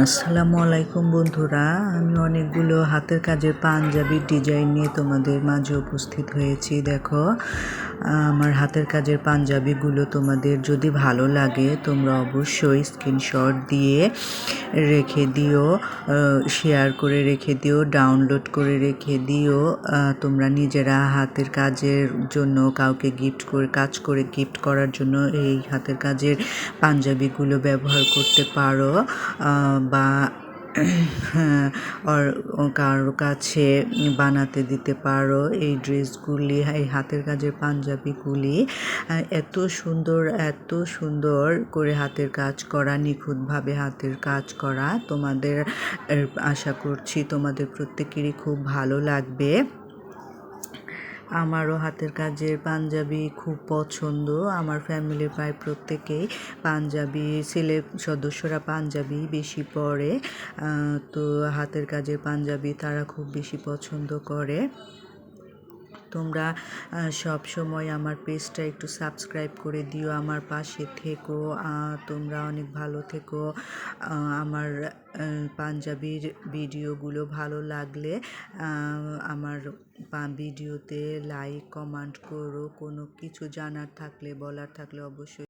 আসসালামু আলাইকুম বন্ধুরা, আমি অনেকগুলো হাতের কাজের পাঞ্জাবির ডিজাইন নিয়ে তোমাদের মাঝে উপস্থিত হয়েছি। দেখো, আমার হাতের কাজের পাঞ্জাবিগুলো তোমাদের যদি ভালো লাগে, তোমরা অবশ্যই স্ক্রিনশট দিয়ে রেখে দিও শেয়ার করে রেখে দিও ডাউনলোড করে রেখে দিও তোমরা নিজেরা হাতের কাজের জন্য কাউকে গিফট করে, কাজ করে গিফট করার জন্য এই হাতের কাজের পাঞ্জাবিগুলো ব্যবহার করতে পারো। বা আর কারও কাছে বানাতে দিতে পারো। এই ড্রেসগুলি, এই হাতের কাজের পাঞ্জাবিগুলি, এত সুন্দর এত সুন্দর করে হাতের কাজ করা, নিখুঁতভাবে হাতের কাজ করা। তোমাদের, আশা করছি তোমাদের প্রত্যেকেরই খুব ভালো লাগবে। আমারও হাতের কাজের পাঞ্জাবি খুব পছন্দ। আমার ফ্যামিলির প্রায় প্রত্যেকেই পাঞ্জাবি ছেলে সদস্যরা পাঞ্জাবি বেশি পরে। তো হাতের কাজের পাঞ্জাবি তারা খুব বেশি পছন্দ করে। তোমরা সব সময় আমার পেজটা একটু সাবস্ক্রাইব করে দিও, আমার পাশে থেকো তোমরা অনেক ভালো থেকো। আমার পাঞ্জাবির ভিডিওগুলো ভালো লাগলে আমার ভিডিওতে লাইক কমেন্ট করো, কোনো কিছু জানার থাকলে, বলার থাকলে অবশ্যই